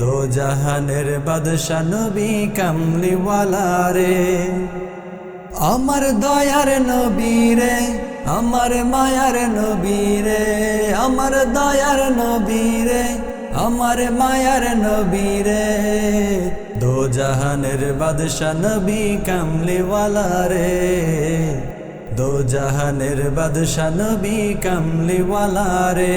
দো জাহানের বাদশা নবী কামলিওয়ালা রে আমার দয়ার নবী রে, আমার মায়ার নবী রে, আমার দয়ার নবী রে, আমার মায়ার নবী রে। দো জাহানের বাদশা নবী কামলিওয়ালা রে দো জাহানের বাদশা নবী কামলিওয়ালা রে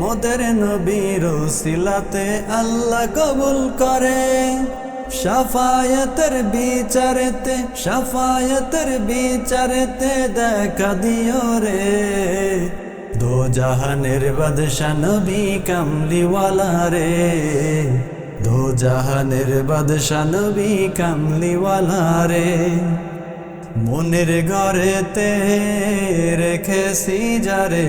মোদের নবীর সিলাতে আল্লাহ কবুল করে। সাফায়তের বিচারেতে সাফায়তের বিচারেতে দেখা দিও রে। দো জাহানের বাদশা নবী কামলিওয়ালা রে। দো জাহানের বাদশা নবী কামলিওয়ালা রে। মনের ঘরেতে রেখেছি যারে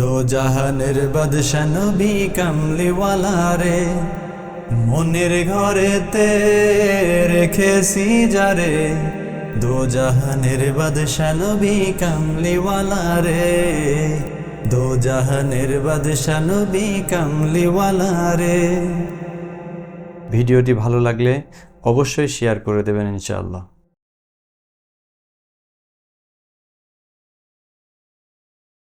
দো জাহানের বাদশা নবী কামলিওয়ালা রে, মনের ঘরেতে রেখেছি যারে দো জাহানের বাদশা নবী কামলিওয়ালা রে, দো জাহানের বাদশা নবী কামলিওয়ালা রে। ভিডিওটি ভালো লাগলে অবশ্যই শেয়ার করে দেবেন ইনশাআল্লাহ।